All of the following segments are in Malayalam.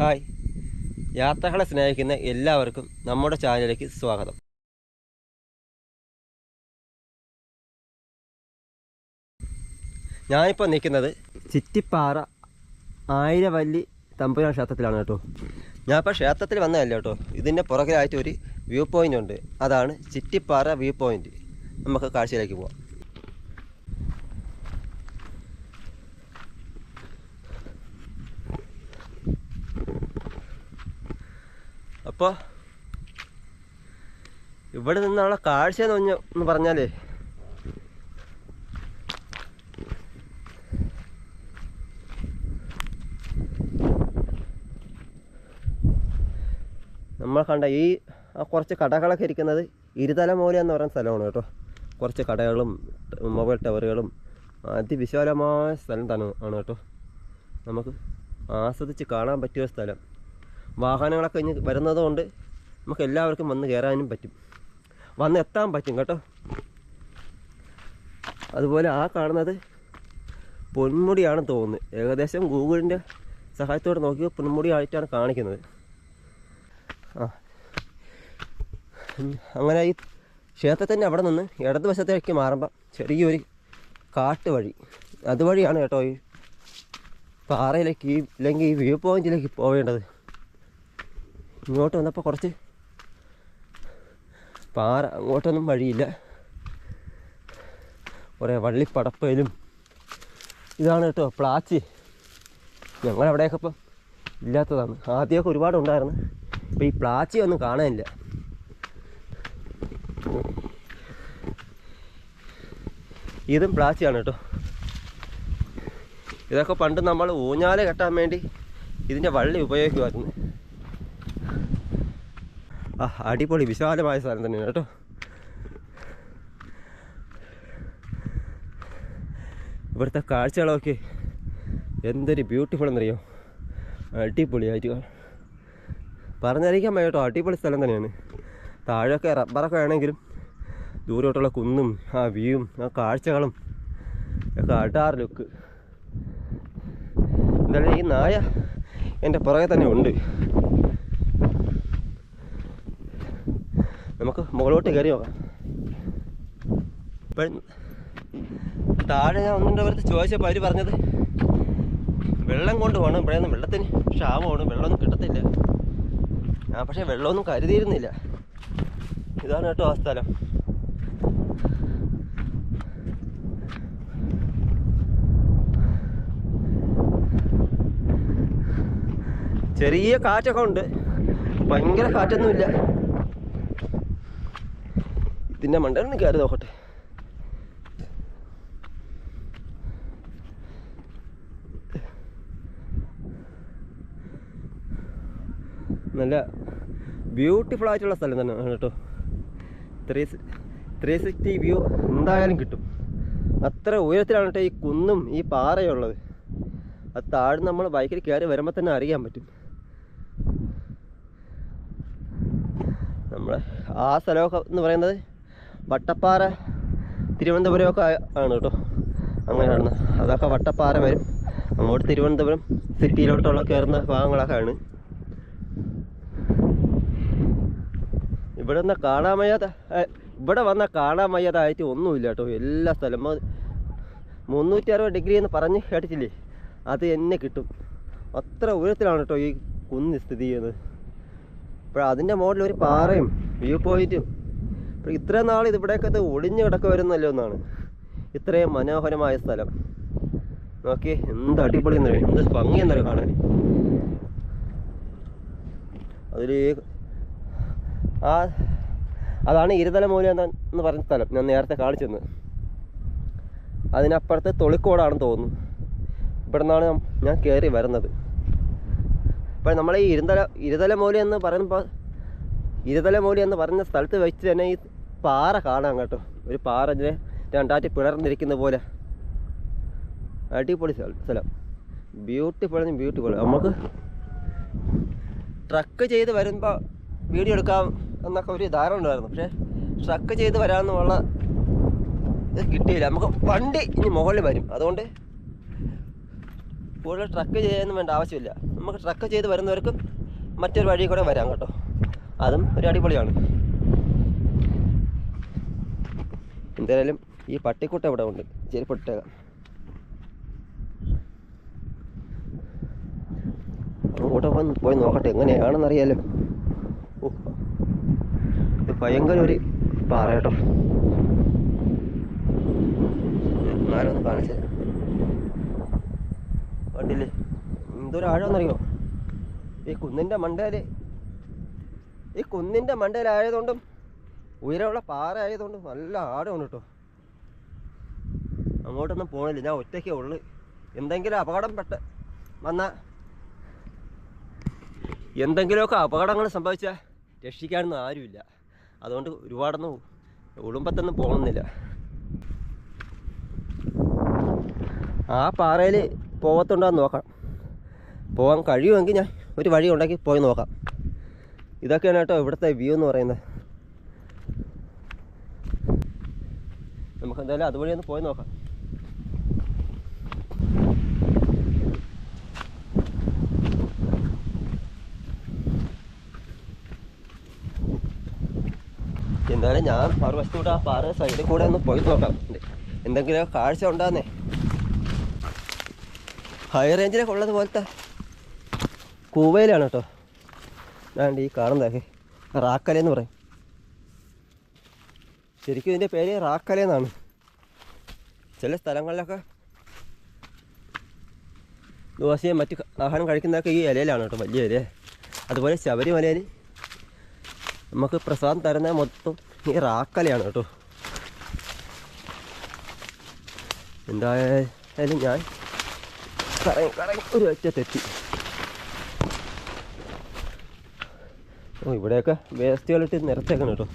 ഹായ്. യാത്രകളെ സ്നേഹിക്കുന്ന എല്ലാവർക്കും നമ്മുടെ ചാനലിലേക്ക് സ്വാഗതം. ഞാനിപ്പോൾ നിൽക്കുന്നത് ചിറ്റിപ്പാറ ആയിരവല്ലി തമ്പുരാൻ ക്ഷേത്രത്തിലാണ് കേട്ടോ. ഞാനിപ്പോൾ ക്ഷേത്രത്തിൽ വന്നതല്ല കേട്ടോ. ഇതിന്റെ പുറകിലായിട്ട് ഒരു വ്യൂ പോയിന്റ് ഉണ്ട്. അതാണ് ചിറ്റിപ്പാറ വ്യൂ പോയിന്റ് നമുക്ക് കാഴ്ചയിലേക്ക് പോവാം. അപ്പോൾ ഇവിടെ നിന്നുള്ള കാഴ്ച എന്ന് എന്ന് പറഞ്ഞാലേ. നമ്മൾ കണ്ട ഈ കുറച്ച് കടകളൊക്കെ ഇരിക്കുന്നത് ഇരുതലമൂല എന്ന് പറയുന്ന സ്ഥലമാണ് കേട്ടോ. കുറച്ച് കടകളും മൊബൈൽ ടവറുകളും അതിവിശാലമായ സ്ഥലം തന്നെ ആണ് കേട്ടോ. നമുക്ക് ആസ്വദിച്ച് കാണാൻ പറ്റിയ സ്ഥലം. വാഹനങ്ങളൊക്കെ ഇനി വരുന്നതുകൊണ്ട് നമുക്ക് എല്ലാവർക്കും വന്ന് കയറാനും പറ്റും. വന്ന് എത്താൻ പറ്റും കേട്ടോ. അതുപോലെ ആ കാണുന്നത് പൊന്മുടിയാണ് തോന്നുന്നത് ഏകദേശം ഗൂഗിളിന്റെ സഹായത്തോടെ നോക്കിയപ്പോൾ പൊന്മുടി ആയിട്ടാണ് കാണിക്കുന്നത്. ആ. അങ്ങനെ ഈ ക്ഷേത്രത്തിന്റെ അവിടെ നിന്ന് ഇടതുവശത്തേക്ക് മാറുമ്പോൾ ചെറിയൊരു കാട്ട് വഴി അതുവഴിയാണ് കേട്ടോ ഈ പാറയിലേക്ക് ഈ അല്ലെങ്കിൽ ഈ വ്യൂ പോയിന്റിലേക്ക് പോവേണ്ടത്. ഇങ്ങോട്ട് വന്നപ്പോൾ കുറച്ച് പാറ അങ്ങോട്ടൊന്നും വഴിയില്ല. കുറേ വള്ളിപ്പടപ്പയിലും ഇതാണ് കേട്ടോ പ്ലാച്ചി. ഞങ്ങളവിടെയൊക്കെ ഇപ്പം ഇല്ലാത്തതാണ്. ആദ്യമൊക്കെ ഒരുപാട് ഉണ്ടായിരുന്നു. ഇപ്പം ഈ പ്ലാച്ചി ഒന്നും കാണാനില്ല. ഇതും പ്ലാച്ചിയാണ് കേട്ടോ. ഇതൊക്കെ പണ്ട് നമ്മൾ ഊഞ്ഞാൽ കെട്ടാൻ വേണ്ടി ഇതിന്റെ വള്ളി ഉപയോഗിക്കുമായിരുന്നു. ആ അടിപൊളി വിശാലമായ സ്ഥലം തന്നെയാണ് കേട്ടോ. ഇവിടുത്തെ കാഴ്ചകളൊക്കെ എന്തൊരു ബ്യൂട്ടിഫുൾ എന്നറിയോ? അടിപൊളിയായിട്ട്. പറഞ്ഞറിയിക്കാൻ വയ്യ കേട്ടോ അടിപൊളി സ്ഥലം തന്നെയാണ്. താഴെയൊക്കെ റബ്ബറൊക്കെ ആണെങ്കിലും ദൂരോട്ടുള്ള കുന്നും ആ വ്യൂവും ആ കാഴ്ചകളും ഒക്കെ അടാറ് ലുക്ക് എന്തായാലും ഈ നായ എന്റെ പുറകെ തന്നെ ഉണ്ട്. നമുക്ക് മുകളിലോട്ട് കയറി നോക്കാം. ഇപ്പം താഴെ ഞാൻ ഒന്നിന്റെ പുറത്ത് ചോദിച്ചപ്പോൾ അവർ പറഞ്ഞത് വെള്ളം കൊണ്ട് പോകണം ഇവിടെ നിന്ന് വെള്ളത്തിന് ക്ഷാമമാണ്. വെള്ളമൊന്നും കിട്ടത്തില്ല. ഞാൻ പക്ഷേ വെള്ളമൊന്നും കരുതിയിരുന്നില്ല. ഇതാണ് കേട്ടോ ആ സ്ഥലം. ചെറിയ കാറ്റൊക്കെ ഉണ്ട്. ഭയങ്കര കാറ്റൊന്നുമില്ല. ഇതിന്റെ മണ്ടയിൽ കയറി നോക്കട്ടെ. നല്ല ബ്യൂട്ടിഫുൾ ആയിട്ടുള്ള സ്ഥലം തന്നെ കേട്ടോ. ത്രീ ത്രീ സിക്സ്റ്റി വ്യൂ എന്തായാലും കിട്ടും. അത്ര ഉയരത്തിലാണ് കേട്ടോ ഈ കുന്നും ഈ പാറയുള്ളത്. അത് താഴെ നമ്മൾ ബൈക്കിൽ കയറി വരുമ്പോൾ തന്നെ അറിയാൻ പറ്റും. നമ്മളെ ആ സ്ഥലമൊക്കെ എന്ന് പറയുന്നത് വട്ടപ്പാറ തിരുവനന്തപുരമൊക്കെ ഒക്കെ ആണ് കേട്ടോ. അങ്ങനെയാണ് അതൊക്കെ വട്ടപ്പാറ വരും. അങ്ങോട്ട് തിരുവനന്തപുരം സിറ്റിയിലോട്ടുള്ള കയറുന്ന ഭാഗങ്ങളൊക്കെ ആണ്. ഇവിടെ നിന്ന് കാണാൻ വയ്യാത്ത ഇവിടെ വന്നാൽ കാണാൻ വയ്യാതായിട്ട് ഒന്നുമില്ല കേട്ടോ. എല്ലാ സ്ഥലം മുന്നൂറ്റി അറുപത് ഡിഗ്രി എന്ന് പറഞ്ഞ് കേട്ടിട്ടില്ലേ? അത് എന്നെ കിട്ടും. അത്ര ഉയരത്തിലാണ് കേട്ടോ ഈ കുന്ന് സ്ഥിതി ചെയ്യുന്നത്. അപ്പോൾ അതിന്റെ മുകളിൽ ഒരു പാറയും വ്യൂ പോയിന്റും ഇപ്പോൾ ഇത്രയും നാൾ ഇത് ഇവിടെയൊക്കെ ഇത് ഒളിഞ്ഞു കിടക്കുമായിരുന്നല്ലോ എന്നാണ്. ഇത്രയും മനോഹരമായ സ്ഥലം. നോക്കി എന്ത് അടിപൊളി എന്നറിയാം എന്ത് ഭംഗി എന്നറിയാം കാണാൻ? അതിൽ ആ അതാണ് ഇരുതല മൂല എന്ന പറഞ്ഞ സ്ഥലം. ഞാൻ നേരത്തെ കാണിച്ചെന്ന്. അതിനപ്പുറത്ത് തൊളിക്കോടാണെന്ന് തോന്നുന്നു. ഇവിടെ നിന്നാണ് ഞാൻ കയറി വരുന്നത്. അപ്പോൾ നമ്മൾ ഈ ഇരുതല ഇരുതല മൂല എന്ന് പറയുമ്പോൾ ഇരുതല മൂല എന്ന് പറഞ്ഞ സ്ഥലത്ത് വെച്ച് തന്നെ ഈ പാറ കാണാം കേട്ടോ. ഒരു പാറ ഇതിനെ രണ്ടാറ്റി പിളർന്നിരിക്കുന്ന പോലെ. അടിപൊളി സ്ഥലം ബ്യൂട്ടിഫുൾ ബ്യൂട്ടിഫുൾ നമുക്ക് ട്രക്ക് ചെയ്ത് വരുമ്പോൾ വീഡിയോ എടുക്കാം എന്നൊക്കെ ഒരു ധാരണ ഉണ്ടായിരുന്നു. പക്ഷേ ട്രക്ക് ചെയ്ത് വരാമെന്നുള്ള ഇത് കിട്ടിയില്ല. നമുക്ക് വണ്ടി ഇനി മുകളിൽ വരും. അതുകൊണ്ട് കൂടുതൽ ട്രക്ക് ചെയ്യാനൊന്നും വേണ്ട ആവശ്യമില്ല. നമുക്ക് ട്രക്ക് ചെയ്ത് വരുന്നവർക്കും മറ്റൊരു വഴി കൂടെ വരാം കേട്ടോ. അതും ഒരു അടിപൊളിയാണ്. എന്തായാലും ഈ പട്ടിക്കുട്ട ഇവിടെ ഉണ്ട്? ചെരുപ്പിട്ടേക്കാം അങ്ങോട്ട് പോയി പോയി നോക്കട്ടെ എങ്ങനെയാണെന്നറിയാലോ. ഓ ഇത് ഭയങ്കര ഒരു പാറ കേട്ടോ. ആരൊന്ന് കാണിച്ചു. കണ്ടില്ലേ? എന്തൊരു ഈ കുന്നിന്റെ മണ്ടയിൽ ഈ കുന്നിന്റെ മണ്ടയിലായതുകൊണ്ടും ഉയരമുള്ള പാറ ആയതുകൊണ്ട് നല്ല ആഴമാണ് കേട്ടോ അങ്ങോട്ടൊന്നും പോണില്ല. ഞാൻ ഒറ്റയ്ക്കേ ഉള്ളു. എന്തെങ്കിലും അപകടം പെട്ട് വന്ന എന്തെങ്കിലുമൊക്കെ അപകടങ്ങൾ സംഭവിച്ചാൽ രക്ഷിക്കാനൊന്നും ആരുമില്ല. അതുകൊണ്ട് ഒരുപാടൊന്നും ഉളുമ്പത്തൊന്നും പോകണമെന്നില്ല ആ പാറയിൽ പോകത്തുണ്ടോന്ന് നോക്കാം. പോകാൻ കഴിയുമെങ്കിൽ ഞാൻ ഒരു വഴി ഉണ്ടാക്കി പോയി നോക്കാം. ഇതൊക്കെയാണ് കേട്ടോ ഇവിടുത്തെ വ്യൂ എന്ന് പറയുന്നത്. നമുക്ക് എന്തായാലും അതുവഴി ഒന്ന് പോയി നോക്കാം. എന്തായാലും ഞാൻ മറുവശത്തൂടെ ആ പാറ സൈഡിൽ കൂടെ ഒന്ന് പോയി നോക്കാം. എന്തെങ്കിലും കാഴ്ച ഉണ്ടാന്നേ? ഹൈ റേഞ്ചിലൊക്കെ ഉള്ളത് പോലത്തെ കൂവയിലാണ് കേട്ടോ. ഞാൻ ഈ കാണുന്നതൊക്കെ റാക്കലെന്ന് പറയും. ശരിക്കും ഇതിന്റെ പേര് റാക്കലെന്നാണ് ചില സ്ഥലങ്ങളിലൊക്കെ ദോശയും മറ്റു ആഹാരം കഴിക്കുന്നതൊക്കെ ഈ ഇലയിലാണ് കേട്ടോ വലിയ ഇല. അതുപോലെ ശബരിമലയിൽ നമുക്ക് പ്രസാദം തരുന്ന മൊത്തം ഈ റാക്കലയാണ് കേട്ടോ. എന്തായാലും ഞാൻ കറങ്ങി കറങ്ങി ഒരു ഒറ്റത്തെത്തി. ഓ ഇവിടെയൊക്കെ വേസ്റ്റുകളിട്ട് നിരത്തേക്കണം കേട്ടോ.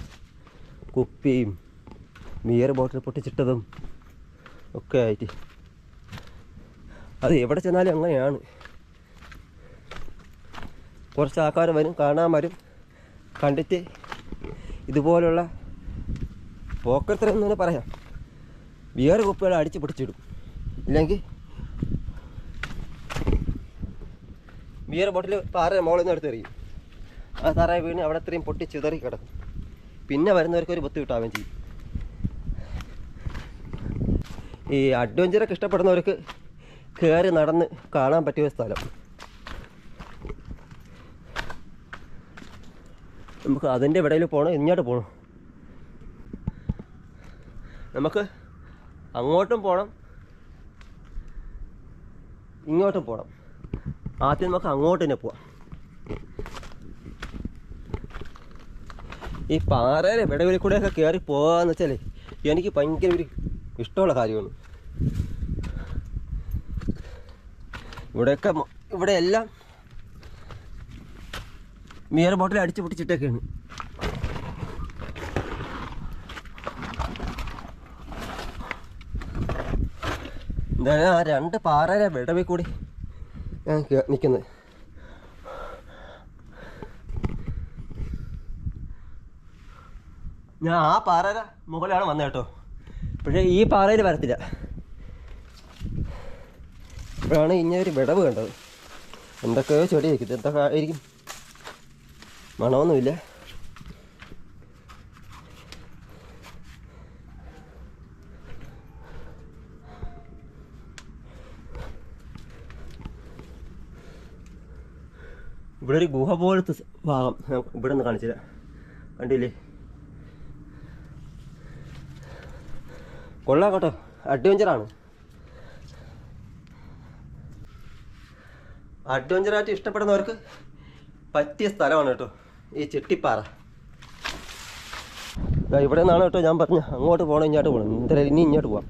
കുപ്പിയും ബിയർ ബോട്ടിൽ പൊട്ടിച്ചിട്ടതും ഒക്കെ ആയിട്ട്. അത് എവിടെ ചെന്നാലും അങ്ങനെയാണ്. കുറച്ച് ആൾക്കാർ വരും കാണാൻ വരും കണ്ടിട്ട് ഇതുപോലുള്ള പോക്കർത്തരം എന്ന് തന്നെ പറയാം. ബിയർ കുപ്പികൾ അടിച്ച് പിടിച്ചിടും ഇല്ലെങ്കിൽ ബിയർ ബോട്ടിൽ പാറ മുകളിൽ നിന്ന് എടുത്തെറിയും. ആ സാറായി വീണ് അവിടെ അത്രയും പൊട്ടി ചിതറി കിടക്കും. പിന്നെ വരുന്നവർക്ക് ഒരു ബുദ്ധി കിട്ടാവുകയും ചെയ്യും. ഈ അഡ്വഞ്ചറൊക്കെ ഇഷ്ടപ്പെടുന്നവർക്ക് കയറി നടന്ന് കാണാൻ പറ്റിയ സ്ഥലം. നമുക്ക് അതിന്റെ ഇടയിൽ പോകണം ഇങ്ങോട്ട് പോകണം നമുക്ക് അങ്ങോട്ടും പോകണം ഇങ്ങോട്ടും പോകണം ആദ്യം നമുക്ക് അങ്ങോട്ട് തന്നെ പോവാം. ഈ പാറയിലെ വിടവിൽ കൂടെയൊക്കെ കയറി പോകാന്ന് വെച്ചാൽ എനിക്ക് ഭയങ്കര ഒരു ഇഷ്ടമുള്ള കാര്യമാണ്. ഇവിടെയൊക്കെ ഇവിടെ എല്ലാം മിയർ ബോട്ടിൽ അടിച്ചു പൊട്ടിച്ചിട്ടൊക്കെയാണ്. എന്തായാലും ആ രണ്ട് പാറയുടെ വിടവിൽ കൂടി ഞാൻ നിൽക്കുന്നത് ഞാൻ ആ പാറയുടെ മുകളിലാണ് വന്നത് കേട്ടോ. പക്ഷേ ഈ പാറയിൽ വരത്തില്ല. ഇപ്പോഴാണ് ഇങ്ങനെ ഒരു വിടവ് കണ്ടത്. എന്തൊക്കെയോ ചെടി വയ്ക്കുന്നത് എന്തൊക്കെ ആയിരിക്കും? മണമൊന്നുമില്ല. ഇവിടെ ഒരു ഗുഹ പോലത്തെ ഭാഗം. ഇവിടെ നിന്ന് കാണിച്ചില്ല കണ്ടില്ലേ? കൊള്ളാം കേട്ടോ. അഡ്വഞ്ചറാണ്. അഡ്വഞ്ചറായിട്ട് ഇഷ്ടപ്പെടുന്നവർക്ക് പറ്റിയ സ്ഥലമാണ് കേട്ടോ ഈ ചെട്ടിപ്പാറ. ഇവിടെ നിന്നാണ് കേട്ടോ ഞാൻ പറഞ്ഞു. അങ്ങോട്ട് പോകണം ഇങ്ങോട്ട് പോകണം എന്തായാലും ഇനി ഇങ്ങോട്ട് പോവാം.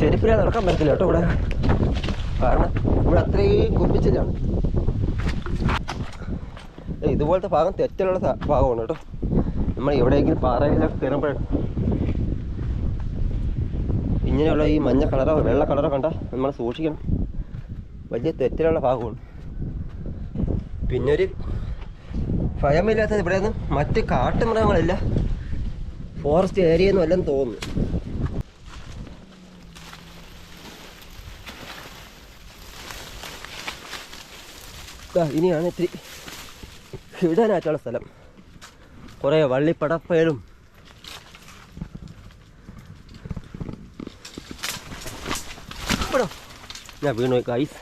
ചെരുപ്പിലെ നടക്കാൻ പറ്റില്ല കേട്ടോ ഇവിടെ. കാരണം ഇവിടെ അത്രയും കുപ്പിച്ചിലാണ് ഇതുപോലത്തെ ഭാഗം തെറ്റിലുള്ള ഭാഗമാണ് കേട്ടോ. നമ്മൾ എവിടെയെങ്കിലും പാറയിലൊക്കെ കയറുമ്പോഴാണ് ഇങ്ങനെയുള്ള ഈ മഞ്ഞ കളറോ വെള്ള കളറോ കണ്ട നമ്മൾ സൂക്ഷിക്കണം. വലിയ തെറ്റിലുള്ള ഭാഗമാണ്. പിന്നെ ഒരു ഭയമില്ലാത്തത് ഇവിടെ നിന്ന് മറ്റ് കാട്ടുമൃഗങ്ങളില്ല. ഫോറസ്റ്റ് ഏരിയ ഒന്നും അല്ലെന്ന് തോന്നുന്നു. ഇനിയാണ് ഇത്തിരി ഇടാനായിട്ടുള്ള സ്ഥലം. കുറേ വള്ളിപ്പടപ്പയിലും ഇവിടെ ഞാൻ വീണു ഗൈസ്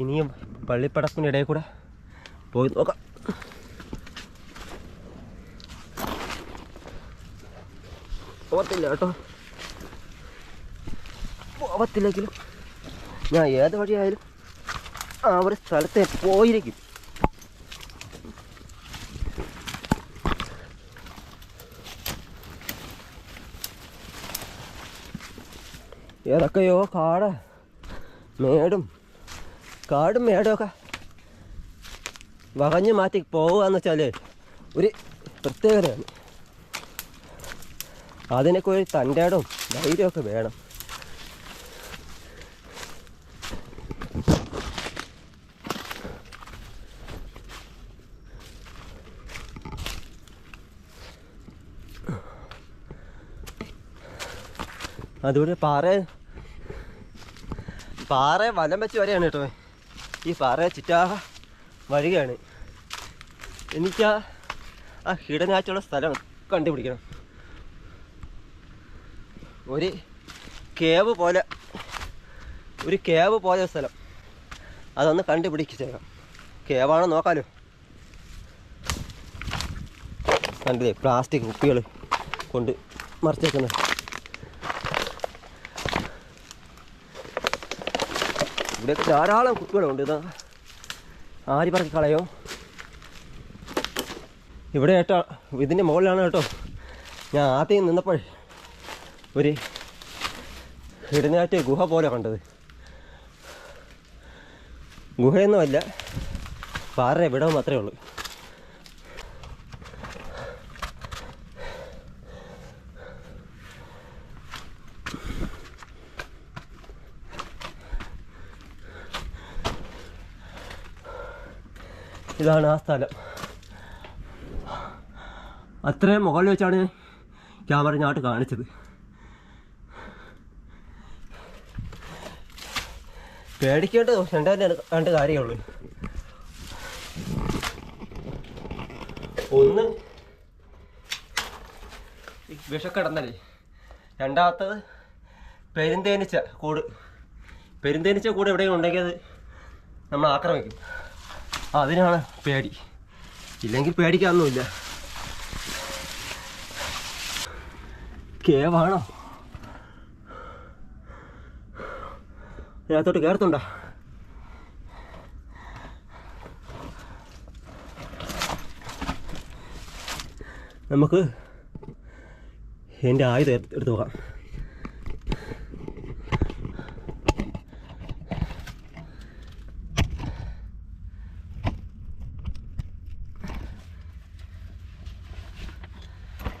ഇനിയും പള്ളിപ്പടപ്പിന്റെ ഇടയിൽ കൂടെ പോയി നോക്കാം. പോകത്തില്ല കേട്ടോ. പോകത്തില്ലെങ്കിലും ഞാൻ ഏത് വഴിയായാലും ആ ഒരു സ്ഥലത്തെ പോയിരിക്കും. ഏതൊക്കെയോ കാട് മേടും കാടും മേടുമൊക്കെ വകഞ്ഞു മാറ്റി പോവുകയെന്ന് വെച്ചാൽ ഒരു പ്രത്യേകതയാണ്. അതിനൊക്കെ ഒരു തന്റെടും ധൈര്യമൊക്കെ വേണം. അതുകൊണ്ട് പാറ പാറ വലം വെച്ച് വരെയാണ് കേട്ടോ. ഈ പാറ ചുറ്റാ വഴുകയാണ് എനിക്ക് ആ ആ സ്ഥലം കണ്ടുപിടിക്കണം. ഒരു കേവ് പോലെ ഒരു കേവ് പോലെ സ്ഥലം. അതൊന്ന് കണ്ടുപിടിച്ചേക്കാം. കേവാണോ നോക്കാലോ. കണ്ടില്ലേ പ്ലാസ്റ്റിക് കുപ്പികൾ കൊണ്ട് മറിച്ചേക്കുന്നത് ഇവിടെ ധാരാളം കുപ്പികളുണ്ട് ഇതാ. ആര് പറക്കി കളയോ? ഇവിടെ കേട്ടോ ഇതിന്റെ മുകളിലാണ് കേട്ടോ. ഞാൻ ആദ്യം നിന്നപ്പോൾ ഒരു ഇടനാറ്റ് ഗുഹ പോലെ കണ്ടത്. ഗുഹയൊന്നുമല്ല പാറ വിടവ് മാത്രമേ ഉള്ളൂ. ഇതാണ് ആ സ്ഥലം. അത്രയും മുകളിൽ വെച്ചാണ് ക്യാമറ ഞാട്ട് കാണിച്ചത്. പേടിക്കേണ്ട രണ്ടേ രണ്ട് കാര്യമുള്ളൂ ഒന്ന് വിഷക്കടന്നലേ. രണ്ടാമത്തത് പെരുന്തേനിച്ച കൂട്. പെരുന്തേനിച്ച കൂട് എവിടെയെങ്കിലും ഉണ്ടെങ്കിൽ അത് നമ്മൾ ആക്രമിക്കും. അതിനാണ് പേടി. ഇല്ലെങ്കിൽ പേടിക്കാനൊന്നുമില്ല. കേവാണോ? അതിനകത്തോട്ട് കയറത്തുണ്ടോ നമുക്ക് എന്റെ ആയുധം എടുത്ത് എടുത്ത്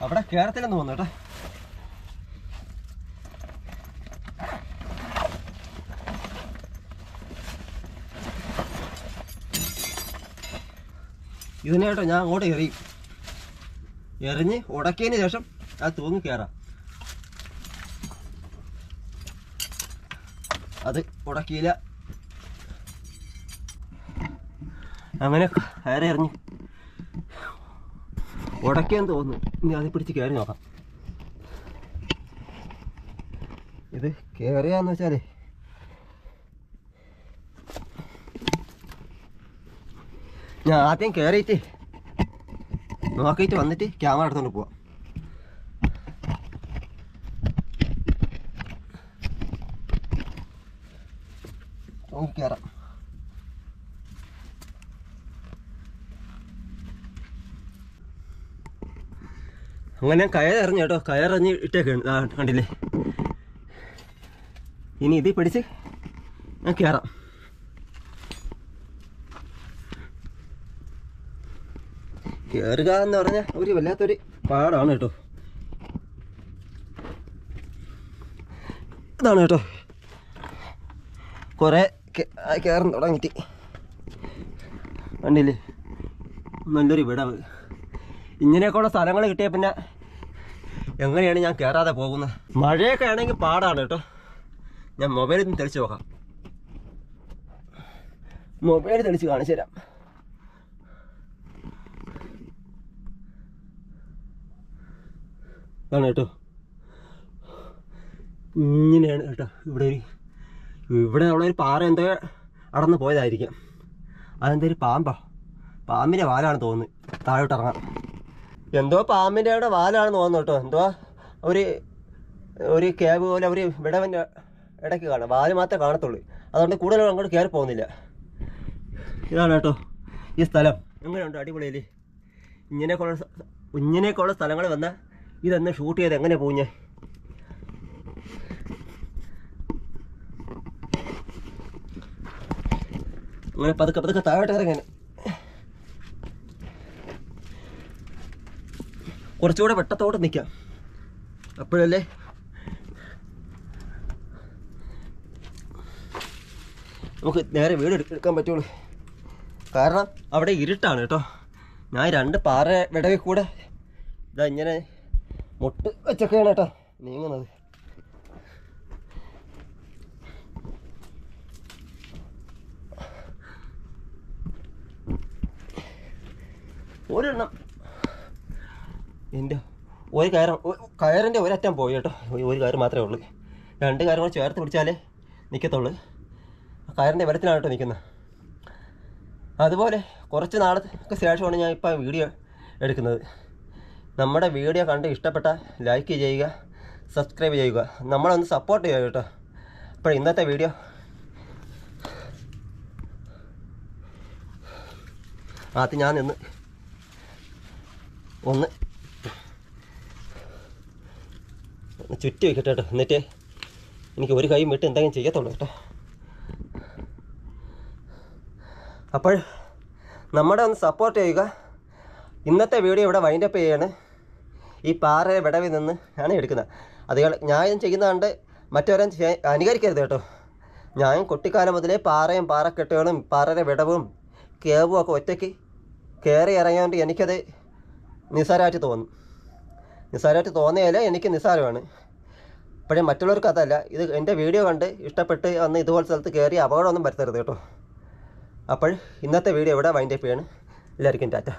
അവിടെ കേരളത്തിലെന്ന് തോന്നുന്നു കേട്ടോ. ഇതിനെ കേട്ടോ ഞാൻ അങ്ങോട്ട് എറിയും എറിഞ്ഞ് ഉടക്കിയതിന് ശേഷം അത് തൂങ്ങി കയറാം അത് ഉടക്കിയില്ല. അങ്ങനെ കയറി എറിഞ്ഞ്. ഉടക്കിയെന്ന് തോന്നുന്നു. ഇനി അതിൽ പിടിച്ച് കയറി നോക്കാം. ഇത് കയറിയാന്ന് വെച്ചാലേ ഞാൻ ആദ്യം കയറിയിട്ട് നോക്കിയിട്ട് വന്നിട്ട് ക്യാമറ എടുത്തോണ്ട് പോവാം നോക്കി കയറാം അങ്ങനെ ഞാൻ കയറിഞ്ഞു കേട്ടോ. കയറിഞ്ഞ് ഇട്ടേക്കാണ് കണ്ടില്ലേ? ഇനി ഇത് പിടിച്ച് ഞാൻ കയറാം കയറുക എന്ന് പറഞ്ഞാൽ ഒരു വല്ലാത്തൊരു പാടാണ് കേട്ടോ. ഇതാണ് കേട്ടോ. കുറേ കയറാൻ തുടങ്ങിയിട്ട് കണ്ടില്ലേ? നല്ലൊരു വിടവ്. ഇങ്ങനെയൊക്കെയുള്ള സ്ഥലങ്ങൾ കിട്ടിയ പിന്നെ എങ്ങനെയാണ് ഞാൻ കയറാതെ പോകുന്നത്? മഴയൊക്കെ ആണെങ്കിൽ പാടാണ് കേട്ടോ. ഞാൻ മൊബൈലിൽ നിന്ന് തെളിച്ച് നോക്കാം. മൊബൈലിൽ തെളിച്ച് കാണിച്ചു തരാം. ഇതാണ് കേട്ടോ. ഇങ്ങനെയാണ് കേട്ടോ. ഇവിടെ ഒരു ഇവിടെ ഉള്ള ഒരു പാറ എന്തോ അടന്ന് പോയതായിരിക്കാം. അതെന്തൊരു പാമ്പാ. പാമ്പിന്റെ വാലാണ് തോന്നുന്നത് താഴോട്ട് ഇറങ്ങാം എന്തോ പാമ്പിന്റെ അവിടെ വാലാണെന്ന് തോന്നുന്നു കേട്ടോ. എന്തോ ഒരു ഒരു ക്യാബ് പോലെ ഒരു വിടവന്റെ ഇടയ്ക്ക് കാണാം. വാൽ മാത്രമേ കാണത്തുള്ളൂ. അതുകൊണ്ട് കൂടുതലും അങ്ങോട്ട് കയറി പോകുന്നില്ല. ഇതാണ് കേട്ടോ ഈ സ്ഥലം. എങ്ങനെയുണ്ട് അടിപൊളിയിൽ ഇങ്ങനെയൊക്കെയുള്ള ഇങ്ങനെയൊക്കെയുള്ള സ്ഥലങ്ങൾ വന്നാൽ ഇതെന്ന് ഷൂട്ട് ചെയ്ത് എങ്ങനെ ഞാൻ അങ്ങനെ പതുക്കെ പതുക്കെ താഴോട്ട് ഇറങ്ങാൻ കുറച്ചുകൂടെ വെട്ടത്തോടെ നിൽക്കാം അപ്പോഴല്ലേ? നമുക്ക് നേരെ വീട് എടു- എടുക്കാൻ പറ്റുള്ളൂ. കാരണം അവിടെ ഇരുട്ടാണ് കേട്ടോ. ഞാൻ രണ്ട് പാറ വിടവിൽ കൂടെ ഇതാ ഇങ്ങനെ മുട്ട് വെച്ചൊക്കെയാണ് കേട്ടോ നീങ്ങുന്നത്. ഒരെണ്ണം എന്റെ ഒരു കയർ കയറിന്റെ ഒരറ്റം പോയി കേട്ടോ. ഒരു- കയർ മാത്രമേ ഉള്ളൂ. രണ്ട് കയറും കൂടെ ചേർത്ത് പിടിച്ചാലേ നിൽക്കത്തുള്ളൂ കയറിന്റെ വരത്തിലാണ് കേട്ടോ നിൽക്കുന്നത് അതുപോലെ കുറച്ച് നാളത്തെ ശേഷമാണ് ഞാൻ ഇപ്പോൾ വീഡിയോ എടുക്കുന്നത്. നമ്മുടെ വീഡിയോ കണ്ട് ഇഷ്ടപ്പെട്ട ലൈക്ക് ചെയ്യുക സബ്സ്ക്രൈബ് ചെയ്യുക. നമ്മളൊന്ന് സപ്പോർട്ട് ചെയ്യുക കേട്ടോ. അപ്പോൾ ഇന്നത്തെ വീഡിയോ ആദ്യം ഞാൻ നിന്ന് ഒന്ന് ചുറ്റി വെക്കട്ടെ കേട്ടോ. എന്നിട്ട് എനിക്ക് ഒരു കൈ വിട്ട് എന്തെങ്കിലും ചെയ്യത്തുള്ളൂ കേട്ടോ. അപ്പോൾ നമ്മുടെ ഒന്ന് സപ്പോർട്ട് ചെയ്യുക. ഇന്നത്തെ വീഡിയോ ഇവിടെ വൈൻഡപ്പ് ചെയ്യാണ്. ഈ പാറ വിടവിൽ നിന്ന് ആണ് എടുക്കുന്നത്. അത് ഞാൻ ചെയ്യുന്നതുകൊണ്ട് കണ്ട് മറ്റവരും അനുകരിക്കരുത് കേട്ടോ. ഞാൻ കുട്ടിക്കാലം മുതലേ പാറയും പാറക്കെട്ടുകളും പാറയുടെ വിടവും കേവും ഒക്കെ ഒറ്റയ്ക്ക് കയറി ഇറങ്ങിയോണ്ട് എനിക്കത് നിസ്സാരമായിട്ട് തോന്നും. നിസ്സാരമായിട്ട് തോന്നിയാൽ എനിക്ക് നിസ്സാരമാണ്. പക്ഷേ മറ്റുള്ളവർക്ക് അതല്ല. ഇത് എന്റെ വീഡിയോ കണ്ട് ഇഷ്ടപ്പെട്ട് വന്ന് ഇതുപോലെ സ്ഥലത്ത് കയറി അപകടമൊന്നും വരുത്തരുത് കേട്ടോ. അപ്പോൾ ഇന്നത്തെ വീഡിയോ ഇവിടെ വൈൻഡപ്പ് ചെയ്യാണ്. എല്ലാവർക്കും ടാറ്റ.